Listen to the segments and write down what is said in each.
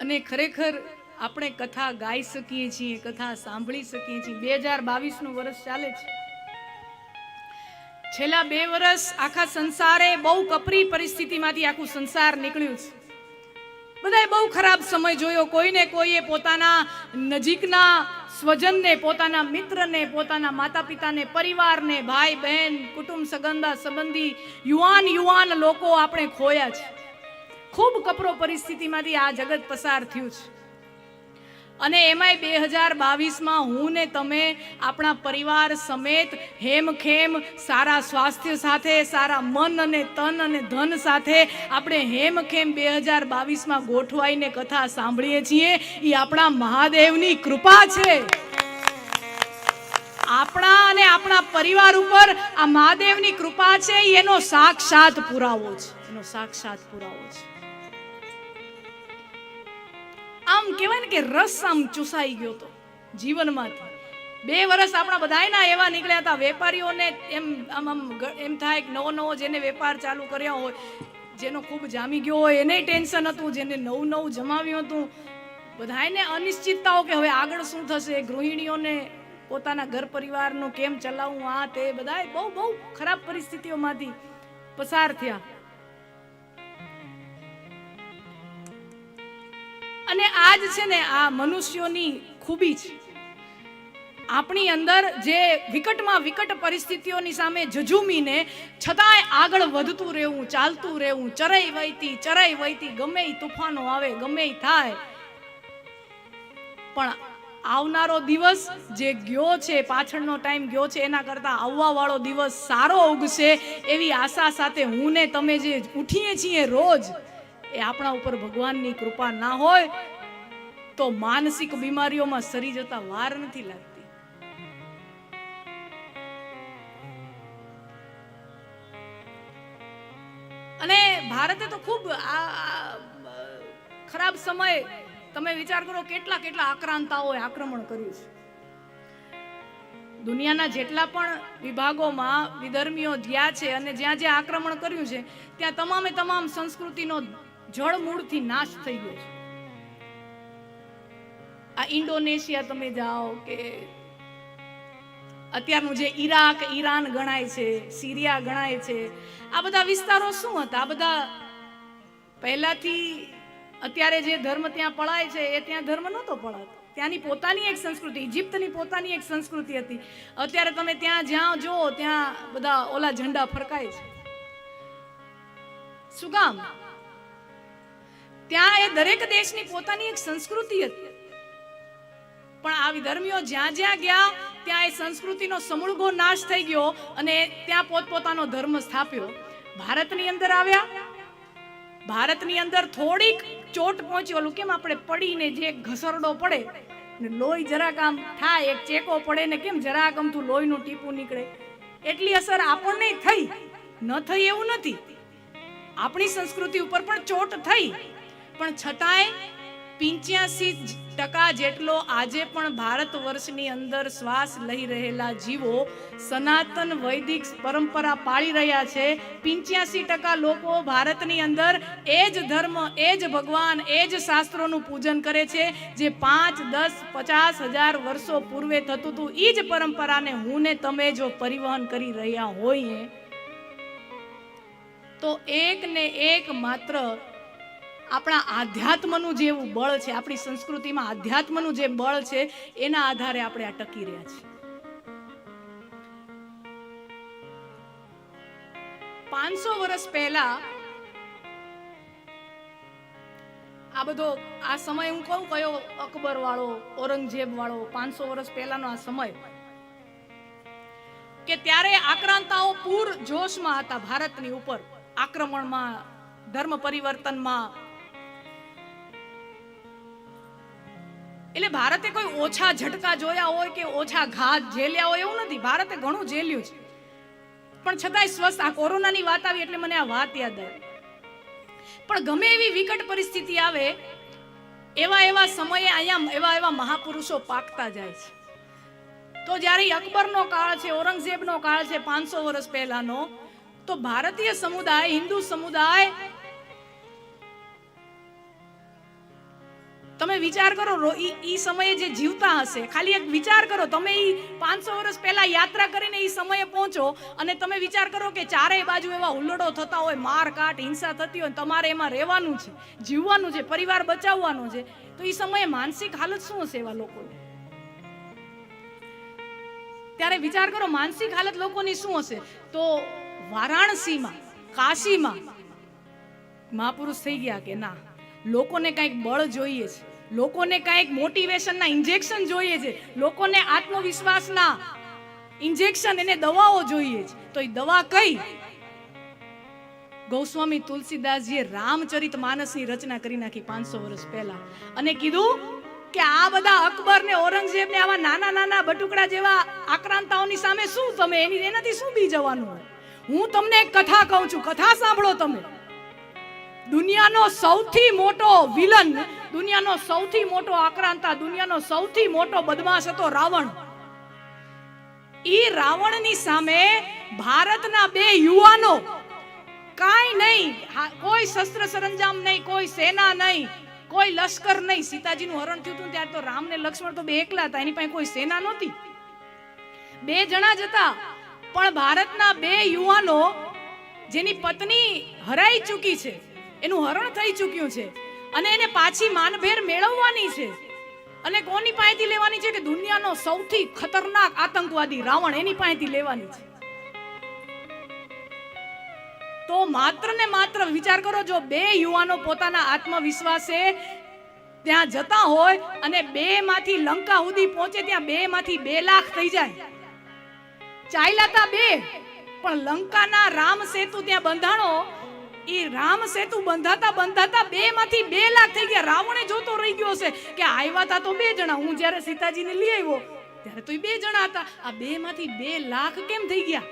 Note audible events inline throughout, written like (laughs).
અને ખરેખર આપણે કથા ગાઈ શકીએ છીએ, કથા સાંભળી શકીએ છીએ. બે હજાર બાવીસનું વર્ષ ચાલે છે. છેલ્લા બે વર્ષ આખા સંસારે બહુ કપરી પરિસ્થિતિમાંથી આખું સંસાર નીકળ્યું છે. બધાએ બહુ ખરાબ સમય જોયો. કોઈને કોઈએ પોતાના નજીકના સ્વજનને, પોતાના મિત્રને, પોતાના માતા પિતાને પરિવારને, ભાઈ, બહેન, કુટુંબ, સગંદા, સંબંધી યુવાન યુવાન લોકો આપણે ખોયા છે. ખૂબ કપરો પરિસ્થિતિમાંથી આ જગત પસાર થયું છે. અને એમાંય બે હજાર બાવીસમાં હું ને તમે આપણા પરિવાર સમેત હેમખેમ સારા સ્વાસ્થ્ય સાથે, સારા મન અને તન અને ધન સાથે આપણે હેમખેમ બે હજાર બાવીસમાં ગોઠવાઈને કથા સાંભળીએ છીએ. એ આપણા મહાદેવની કૃપા છે. આપણા અને આપણા પરિવાર ઉપર આ મહાદેવની કૃપા છે. એનો સાક્ષાત પુરાવો છે. એનો સાક્ષાત પુરાવો છે. આમ કહેવાય ને કે રસ આમ ચૂસાઈ ગયો તો જીવનમાંથી. બે વર્ષ આપણા બધાયના એવા નીકળ્યા હતા, વેપારીઓને એમ, આમ આમ એમ થાય કે નવો નવો જેને વેપાર ચાલુ કર્યો હોય, જેનો ખૂબ જામી ગયો હોય, એને ટેન્શન હતું, જેને નવું નવું જમાવ્યું હતું. બધાયને અનિશ્ચિતતાઓ કે હવે આગળ શું થશે? ગૃહિણીઓને પોતાના ઘર પરિવારનું કેમ ચલાવવું? આ તે બધાય બહુ બહુ ખરાબ પરિસ્થિતિઓમાંથી પસાર થયા. અને આ જ છે ને આ મનુષ્યોની ખૂબી છે. આપણી અંદર જે વિકટમાં વિકટ પરિસ્થિતિઓની સામે જજુમીને છતાંય આગળ વધતું રહેવું, ચાલતું રહેવું, ચરાઈ વહીતી ચરાઈ વહીતી, ગમે તોફાનો આવે, ગમે થાય. પણ આવનારો દિવસ જે ગયો છે, પાછળનો ટાઈમ ગયો છે, એના કરતાં આવવા વાળો દિવસ સારો ઉગશે એવી આશા સાથે હું ને તમે જે ઉઠીએ છીએ રોજ એ આપણા ઉપર ભગવાનની કૃપા ના હોય, તો માનસિક બીમારીઓમાં સરી જતા વાર નથી લાગતી. અને ભારતે તો ખૂબ આ ખરાબ સમય તમે વિચાર કરો કેટલા કેટલા આક્રાંતાઓએ આક્રમણ કર્યું છે. દુનિયાના જેટલા પણ વિભાગોમાં વિધર્મીઓ ગયા છે અને જ્યાં જ્યાં આક્રમણ કર્યું છે, ત્યાં તમામે તમામ સંસ્કૃતિનો જળમૂળથી નાશ થઈ ગયો છે. આ ઇન્ડોનેશિયા તમે જાઓ કે અત્યારનું જે ઈરાક, ઈરાન ગણાય છે, સિરિયા ગણાય છે, આ બધા વિસ્તારો શું હતા? આ બધા પહેલાથી અત્યારે જે ધર્મ ત્યાં પળાય છે, એ ત્યાં ધર્મ નહોતો પળાતો. ત્યાંની પોતાની એક સંસ્કૃતિ ઇજિપ્તની પોતાની એક સંસ્કૃતિ હતી. અત્યારે તમે ત્યાં જ્યાં જુઓ, ત્યાં બધા ઓલા ઝંડા ફરકાય છે. શું કામ ત્યાં એ દરેક દેશની પોતાની એક સંસ્કૃતિ હતી. પણ આ વિધર્મીઓ જ્યાં જ્યાં ગયા, ત્યાં એ સંસ્કૃતિનો સમૂળગો નાશ થઈ ગયો અને ત્યાં પોતપોતાનો ધર્મ સ્થાપ્યો. ભારતની અંદર આવ્યા. ભારતની અંદર થોડીક ચોટ પહોંચી, ઓલું કેમ આપણે પડીને જે ઘસરડો પડે, ને લોહી જરાક આમ થાય, એક ચેકો પડે ને કેમ જરાક આમથું લોહીનું ટીપું નીકળે. એટલી અસર આપણને થઈ. ન થઈ એવું નથી. આપણી સંસ્કૃતિ ઉપર પણ ચોટ થઈ. પણ છતાંય પિંચ્યાસી ટકા જેટલો આજે પણ ભારત વર્ષની અંદર શ્વાસ લઈ રહેલા જીવો સનાતન વૈદિક પરંપરા પાળી રહ્યા છે. પિંચ્યાસી ટકા લોકો ભારતની અંદર એ જ ધર્મ, એ જ ભગવાન, એ જ શાસ્ત્રોનું પૂજન કરે છે જે પાંચ, દસ, પચાસ હજાર વર્ષો પૂર્વે થતું હતું. એ જ પરંપરાને હું ને તમે જો પરિવહન કરી રહ્યા હોઈએ, તો એક ને એક માત્ર આપણા આધ્યાત્મનું જે એવું બળ છે, આપણી સંસ્કૃતિમાં આધ્યાત્મનું જે બળ છે, એના આધારે આપણે આ ટકી રહ્યા છીએ. પાંચસો વર્ષ પહેલા આ બધો આ સમય હું કહું કયો અકબર વાળો ઔરંગઝેબ વાળો પાંચસો વર્ષ પહેલાનો આ સમય? કે ત્યારે આક્રાંતાઓ પૂર જોશમાં હતા ભારતની ઉપર, આક્રમણમાં, ધર્મ પરિવર્તનમાં એટલે ભારતે કોઈ ઓછા ઝટકા જોયા હોય કે ઓછા ઘાત ઝેલ્યા હોય એવું નથી. ભારતે ઘણું ઝેલ્યું છે. પણ છતાંય સ્વસ્થ, આ કોરોનાની વાત આવી એટલે મને આ વાત યાદ આવી. પણ ગમે એવી વિકટ પરિસ્થિતિ આવે, એવા એવા સમયે અહીંયા એવા એવા મહાપુરુષો પાકતા જાય છે. તો જ્યારે અકબરનો કાળ છે, ઔરંગઝેબનો કાળ છે પાંચસો વર્ષ પહેલાનો, તો ભારતીય સમુદાય, હિન્દુ સમુદાય તમે વિચાર કરો ઈ સમયે જે જીવતા હશે, ખાલી એક વિચાર કરો, તમે ઈ પાંચસો વર્ષ પહેલા યાત્રા કરીને ઈ સમયે પહોંચો અને તમે વિચાર કરો કે ચારેય બાજુ એવા હુલ્લડો થતા હોય, માર કાટ, હિંસા થતી હોય, તમારે એમાં રહેવાનું છે, જીવવાનું છે, પરિવાર બચાવવાનો છે, તો ઈ સમયે માનસિક હાલત શું હશે એવા લોકોની? ત્યારે વિચાર કરો, માનસિક હાલત લોકોની શું હશે? તો વારાણસીમાં, કાશીમાં મહાપુરુષ થઈ ગયા કે ના? લોકોને કંઈક બળ જોઈએ છે. લોકોને કંઈક મોટિવેશનના ઇન્જેક્શન જોઈએ છે. લોકોને આત્મવિશ્વાસના ઇન્જેક્શન એને દવાઓ જોઈએ છે. તો એ દવા કઈ? ગૌસ્વામી તુલસીદાસજીએ રામચરિત માનસની રચના કરી નાખી પાંચસો વર્ષ પહેલા. અને કીધું કે આ બધા અકબર ને ઔરંગઝેબ ને આવા નાના નાના બટુકડા જેવા આક્રાંતાઓની સામે શું તમે? એની એનાથી શું બી જવાનું? હું તમને એક કથા કહું છું. કથા સાંભળો તમે. દુનિયાનો સૌથી મોટો વિલન દુનિયાનો સૌથી મોટો આક્રાંતા દુનિયાનો સૌથી મોટો બદમાશ હતો રાવણ. ઈ રાવણની સામે ભારતના બે યુવાનો કાંઈ નહીં કોઈ શસ્ત્ર સરંજામ નહીં, કોઈ સેના નહીં, કોઈ લશ્કર નહીં. સીતાજીનું હરણ થયું હતું ત્યારે તો રામ ને લક્ષ્મણ તો બે એકલા હતા, એની પાસે કોઈ સેના નહોતી. બે જણા જ હતા, પણ ભારતના બે યુવાનો જેની પત્ની હરાઈ ચૂકી છે, એનું હરણ થઈ ચૂક્યું છે. અને એને પાછી માનભેર મેળવવાની છે. અને કોની પાસેથી લેવાની છે કે દુનિયાનો સૌથી ખતરનાક આતંકવાદી રાવણ એની પાસેથી લેવાની છે? તો માત્ર ને માત્ર વિચાર કરો, જો બે યુવાનો પોતાના આત્મવિશ્વાસે ત્યાં જતા હોય અને બે માંથી લંકા સુધી પહોંચે, ત્યાં બે માંથી બે લાખ થઈ જાય. ચાલ્યા તા બે, પણ લંકાના રામ સેતુ ત્યાં બંધાણો ઈ રામ સેતુ બંધાતા બંધાતા બે માંથી બે લાખ થઈ ગયા. રાવણે જોતો રહી ગયો છે કે આવ્યા હતા તો બે જણા. હું જ્યારે સીતાજીને લઈ આવ્યો, ત્યારે તો એ બે જણા હતા. આ બે માંથી બે લાખ કેમ થઈ ગયા?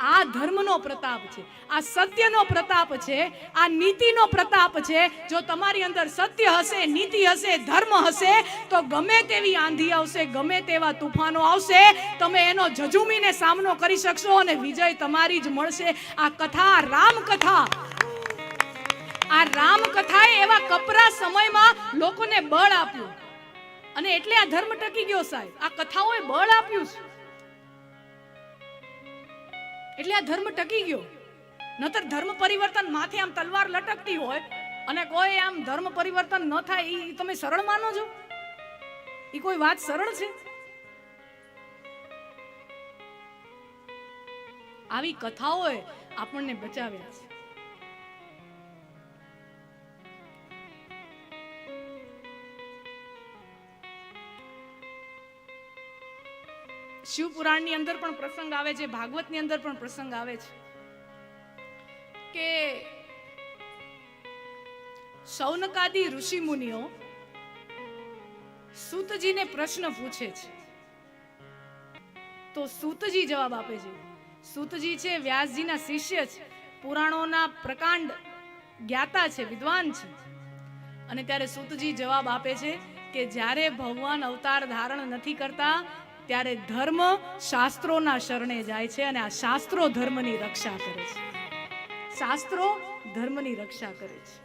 આ ધર્મનો પ્રતાપ છે, આ સત્યનો પ્રતાપ છે, આ નીતિનો પ્રતાપ છે. જો તમારી અંદર સત્ય હશે, નીતિ હશે, ધર્મ હશે, તો ગમે તેવી આંધી આવશે, ગમે તેવા તુફાનો આવશે, તમે એનો જજુમીને સામનો કરી શકશો અને વિજય તમારી જ મળશે. આ કથા રામ કથા આ રામ કથાએ એવા કપરા સમયમાં લોકોને બળ આપ્યું. અને એટલે આ ધર્મ ટકી ગયો સાહેબ. આ કથાઓએ બળ આપ્યું છે. એટલે આ ધર્મ ટકી ગયો. નતર ધર્મ પરિવર્તન માથે આમ તલવાર લટકતી હોય અને કોઈ આમ ધર્મ પરિવર્તન ન થાય એ તમે સરળ માનો છો? એ કોઈ વાત સરળ છે? આવી કથાઓએ આપણને બચાવ્યા છે. શિવપુરાણની અંદર પણ પ્રસંગ આવે છે, ભાગવતની અંદર પણ પ્રસંગ આવે છે. કે સૌનકાદી ઋષિ મુનિઓ સૂતજીને પ્રશ્ન પૂછે છે. તો સૂતજી જવાબ આપે છે. સૂતજી છે, વ્યાસજીના શિષ્ય છે, પુરાણોના પ્રકાંડ જ્ઞાતા છે, વિદ્વાન છે. અને ત્યારે સૂતજી જવાબ આપે છે કે જ્યારે ભગવાન અવતાર ધારણ નથી કરતા ત્યારે ધર્મ શાસ્ત્રોના શરણે જાય છે અને આ શાસ્ત્રો ધર્મની રક્ષા કરે છે. શાસ્ત્રો ધર્મની રક્ષા કરે છે.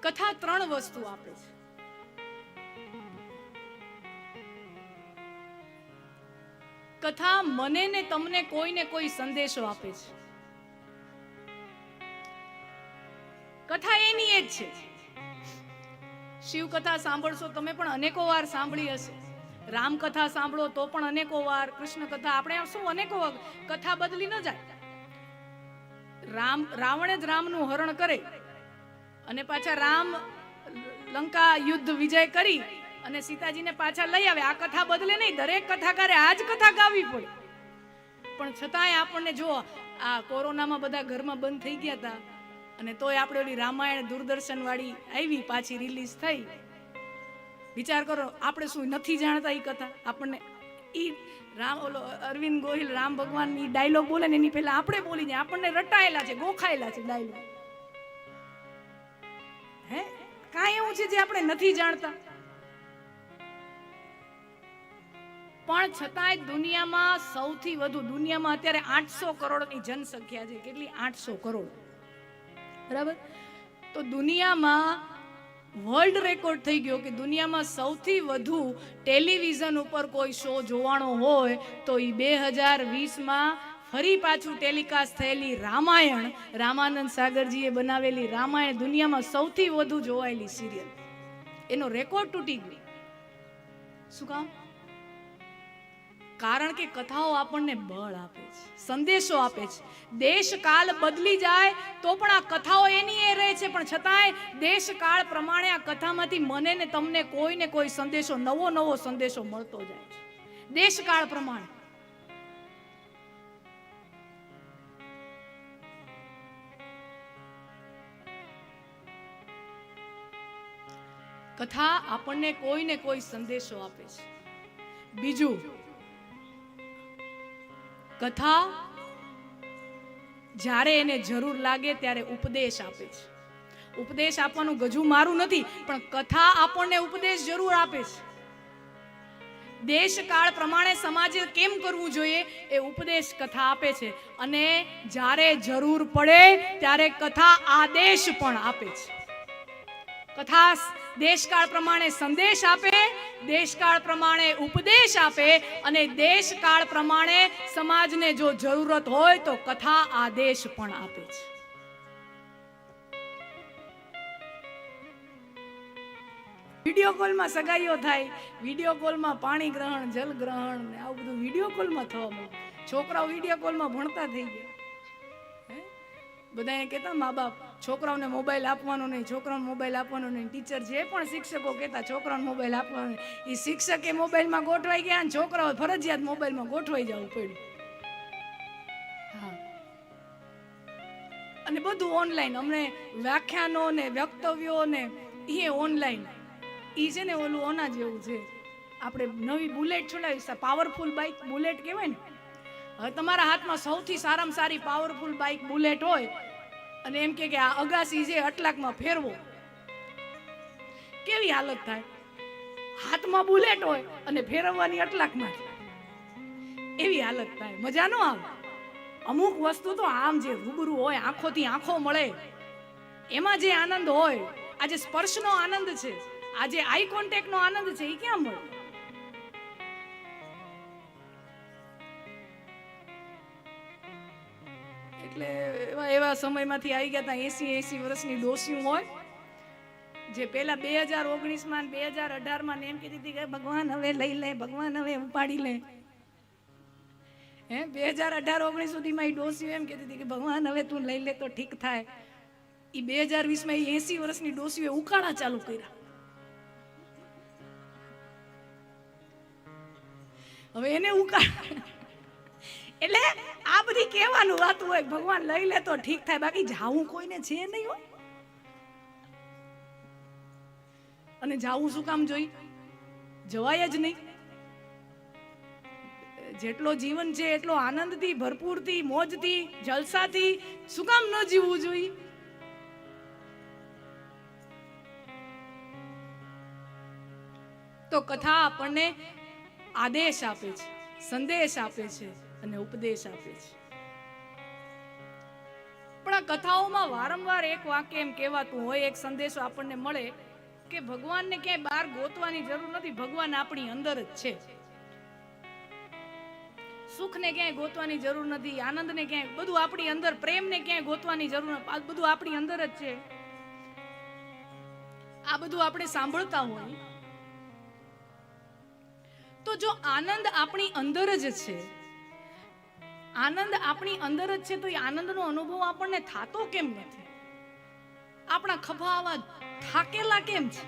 કથા ત્રણ વસ્તુ આપે છે. કથા મને ને તમને કોઈને કોઈ સંદેશો આપે છે. કથા એની એ જ છે. શિવ કથા સાંભળશો, તમે પણ અનેકો વાર સાંભળી હશે. રામ કથા સાંભળો તો પણ અનેકો વાર કૃષ્ણ કથા આપણે શું અનેકો કથા બદલી ન જાય. રામ, રાવણે જ રામનું હરણ કરે અને પાછા રામ લંકા યુદ્ધ વિજય કરી અને સીતાજીને પાછા લઈ આવે. આ કથા બદલે નહીં, દરેક કથાકારે આ જ કથા ગાવી પડે. પણ છતાંય આપણને જો આ કોરોનામાં બધા ઘરમાં બંધ થઈ ગયા હતા અને તોય આપણે ઓલી રામાયણ દૂરદર્શન વાળી આવી પાછી રિલીઝ થઈ. વિચાર કરો, આપણે શું નથી જાણતા એ કથા? આપણને ઈ રામ ઓલો અરવિંદ ગોહિલ, રામ ભગવાન ઈ ડાયલોગ બોલે ને એની પહેલા આપણે બોલીને આપણને રટાયેલા છે, ગોખાયેલા છે ડાયલોગ હે? કાંઈ એવું છે જે આપણે નથી જાણતા? પણ છતાંય દુનિયામાં સૌથી વધુ, દુનિયામાં અત્યારે આઠસો કરોડની જનસંખ્યા છે. કેટલી? આઠસો કરોડ. બરાબર? તો દુનિયામાં વર્લ્ડ રેકોર્ડ થઈ ગયો કે દુનિયામાં સૌથી વધુ ટેલિવિઝન ઉપર કોઈ શો જોવાનો હોય તો એ બે હજાર વીસમાં ફરી પાછું ટેલિકાસ્ટ થયેલી રામાયણ, રામાનંદ સાગરજીએ બનાવેલી રામાયણ દુનિયામાં સૌથી વધુ જોવાયેલી સિરિયલ એનો રેકોર્ડ તૂટી ગયો. શું કામ? કારણ કે કથાઓ આપણને બળ આપે છે, સંદેશો આપે છે. દેશ કાળ બદલી જાય તો પણ આ કથાઓ એની એ રહે છે, પણ છતાંય દેશ કાળ પ્રમાણે આ કથામાંથી મને ને તમને કોઈ ને કોઈ સંદેશો, નવો નવો સંદેશો મળતો જાય છે. દેશ કાળ પ્રમાણે. કથા આપણને કોઈ ને કોઈ સંદેશો આપે છે. બીજું કથા જ્યારે એને જરૂર લાગે ત્યારે ઉપદેશ આપે છે. ઉપદેશ આપવાનું ગજુ મારું નથી, પણ કથા આપણને ઉપદેશ જરૂર આપે છે. દેશ પ્રમાણે સમાજે કેમ કરવું જોઈએ એ ઉપદેશ કથા આપે છે. અને જ્યારે જરૂર પડે ત્યારે કથા આદેશ પણ આપે છે. કથા દેશકાળ પ્રમાણે સંદેશ આપે દેશકાળ પ્રમાણે ઉપદેશ આપે અને દેશકાળ પ્રમાણે સમાજને જો જરૂરત હોય તો કથા આદેશ પણ આપે છે. વીડિયો કોલમાં સગાઈઓ થાય, વીડિયો કોલમાં પાણી ગ્રહણ, જલ ગ્રહણ ને આવું બધું વીડિયો કોલમાં થવા માંડ્યું છોકરાઓ વીડિયો કોલમાં ભણતા થઈ ગયા? બધા કહેતા, મા બાપ છોકરાઓને મોબાઈલ આપવાનો નહીં, છોકરાઓને મોબાઈલ આપવાનો નહીં. ટીચર જે પણ શિક્ષકો કહેતા, છોકરાઓને મોબાઈલ આપવાનો નહીં. એ શિક્ષકે મોબાઈલમાં ગોઠવાઈ ગયા અને છોકરાઓ ફરજિયાત મોબાઈલમાં ગોઠવાઈ જવું પડ્યું. અને બધું ઓનલાઈન અમને વ્યાખ્યાનો ને વક્તવ્યો ને એ ઓનલાઈન એ છે ને ઓલું ઓના જેવું છે. આપણે નવી બુલેટ છોડાવી પાવરફુલ બાઇક બુલેટ કહેવાય ને. હવે તમારા હાથમાં સૌથી સારામાં સારી પાવરફુલ બાઇક બુલેટ હોય અને એમ કે આ અગાસી છે અટલાકમાં ફેરવો. કેવી હાલત થાય? હાથમાં બુલેટ હોય અને ફેરવવાની અટલાકમાં એવી હાલત થાય. મજા ન આવે. અમુક વસ્તુ તો આમ જે રૂબરૂ હોય, આંખોથી આંખો મળે. એમાં જે આનંદ હોય આજે સ્પર્શનો આનંદ છે આજે આઈ કોન્ટેક્ટનો આનંદ છે એ ક્યાં મળે? એટલે એવા સમયમાંથી આવી ગયા હતા એસી એસી વર્ષની ડોસીઓ હોય. જે પેલા બે હજાર ઓગણીસમાં બે હજાર અઢારમાં એમ કીધી હતી કે ભગવાન હવે લઈ લે, ભગવાન હવે ઉપાડી લે. હે? બે હજાર અઢાર ઓગણીસ સુધીમાં એ ડોસીઓ એમ કહેતી હતી કે ભગવાન હવે તું લઈ લે તો ઠીક થાય. એ બે હજાર વીસમાં એ એસી વર્ષની ડોસીઓએ ઉકાળા ચાલુ કર્યા. હવે એને ઉકાળા (laughs) એટલે આ બધી કહેવાનું વાત હોય, ભગવાન લઈ લે તો ઠીક થાય. બાકી જાવું કોઈને છે નહીં હોય અને જાવું શું કામ જોઈ? જવાય જ નહીં. જેટલો જીવન છે, એટલો આનંદથી, ભરપૂરથી, મોજથી, જલસાથી, શું કામ ન જીવવું જોઈએ તો કથા આપણને આદેશ આપે છે, સંદેશ આપે છે. અને ઉપદેશ આપે છે. પણ આ કથાઓમાં વારંવાર એક વાક્ય એમ કહેવાતું હોય, એક સંદેશો આપણને મળે કે ભગવાનને ક્યાંય બહાર ગોતવાની જરૂર નથી, ભગવાન આપણી અંદર જ છે. સુખને ક્યાંય ગોતવાની જરૂર નથી, આનંદને ક્યાંય, બધું આપણી અંદર, પ્રેમને ક્યાંય ગોતવાની જરૂર નથી બધું આપણી અંદર જ છે. આ બધું આપણે સાંભળતા હોય, તો જો આનંદ આપણી અંદર જ છે આનંદ આપણી અંદર જ છે, તો એ આનંદનો અનુભવ આપણને થાતો કેમ નથી? આપણા ખભા આવા થાકેલા કેમ છે?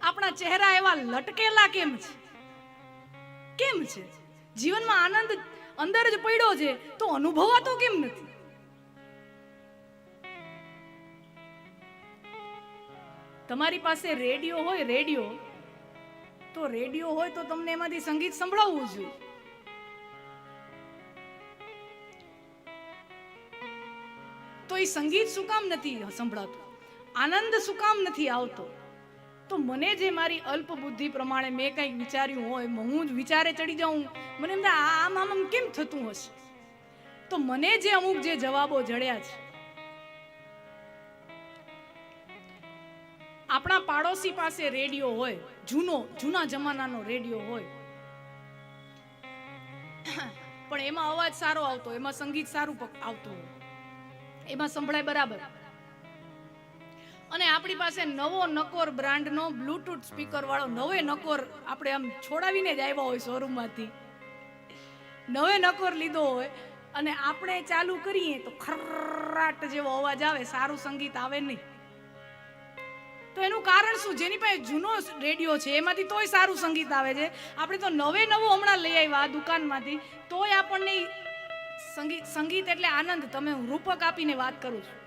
આપણા ચહેરા એવા લટકેલા કેમ છે? કેમ છે? જીવનમાં આનંદ અંદર જ પડ્યો છે, તો અનુભવાતો કેમ નથી? તમારી પાસે રેડિયો હોય, રેડિયો. તો રેડિયો હોય તો તમને એમાંથી સંગીત સંભળાવવું જોઈએ. એ સંગીત શું કામ નથી સંભળાતું? આનંદ શું કામ નથી આવતો? તો મને જે મારી અલ્પ બુદ્ધિ પ્રમાણે મેં કંઈક વિચાર્યું હોય હું જ વિચારે ચડી જાઉં. મને એમ આમ આમ આમ કેમ થતું હશે? તો મને જે અમુક જે જવાબો જડ્યા છે, આપણા પાડોશી પાસે રેડિયો હોય, જૂનો જૂના જમાનાનો રેડિયો હોય, પણ એમાં અવાજ સારો આવતો, એમાં સંગીત સારું આવતું હોય. એમાં સંભળાય બરાબર. અને આપણી પાસે નવો નકોર બ્રાન્ડનો બ્લૂટૂથ સ્પીકર વાળો નવે નકોર આપણે આમ છોડાવીને જ આવ્યા હોય શોરૂમમાંથી નવે નકોર લીધો હોય અને આપણે ચાલુ કરીએ તો ખર્રાટ જેવો અવાજ આવે, સારું સંગીત આવે નહીં. તો એનું કારણ શું? જેની પાસે જૂનો રેડિયો છે, એમાંથી તોય સારું સંગીત આવે છે. આપણે તો નવે નવું હમણાં લઈ આવ્યા દુકાનમાંથી, તોય આપણને સંગીત સંગીત એટલે આનંદ. તમે હું રૂપક આપીને વાત કરું છું.